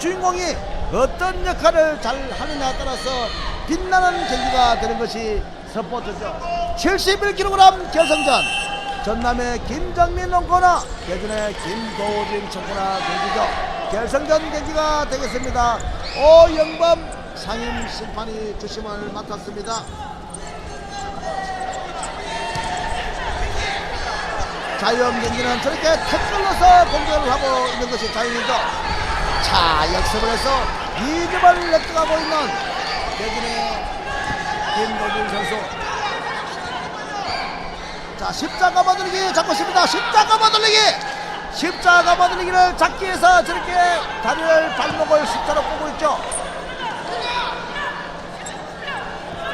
주인공이 어떤 역할을 잘 하느냐에 따라서 빛나는 경기가 되는 것이 스포츠죠. 71kg 결승전 전남의 김정민 농코나 대전의 김도진 청코나 경기죠. 결승전 경기가 되겠습니다. 오영범 상임 심판이 주심을 맡았습니다. 자유형 경기는 저렇게 태클로서 공격을 하고 있는 것이 자유이죠. 자, 역습을 해서 2점을 획득하고 있는 대진의 김도진 선수. 자, 십자가 버들기 잡고 있습니다. 십자가 버들기! 십자가 버들기를 잡기 위해서 저렇게 다리를 발목을 십자로 꼬고 있죠.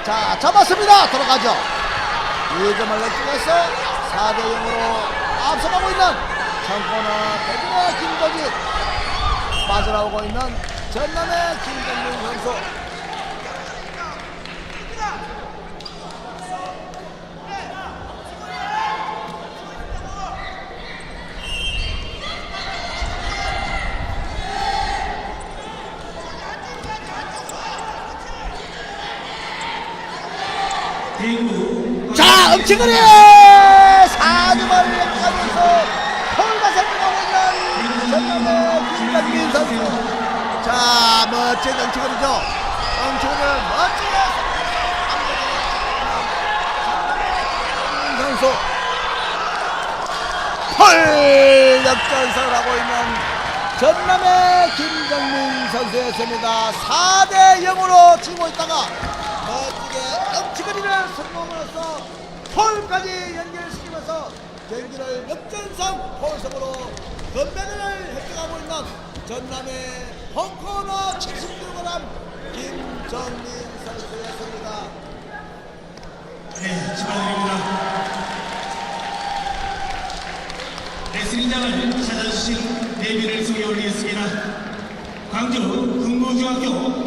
자, 잡았습니다. 들어가죠. 2점을 획득해서 4대 0으로 앞서가고 있는 청코너 대진의 김도진 빠져나오고 있는 전남의 김정민 선수. 자 엄청나게 4점을 획득하면서 멋진 엄청나죠 엄청나게 멋지게 선수 헐 역전승을 하고 있는 전남의 김정민 선수였습니다. 4대 0으로 지고 있다가 멋지게 억지거리를 성공으로써 폴까지 연결시키면서 경기를 역전승 폴석으로 건배를 획득하고 있는 전남의 펑코너 76g 김정민 선수였습니다. 네, 축하드립니다. 레슬링장을 찾아주신 대비를 소개 올리겠습니다. 광주 금고중학교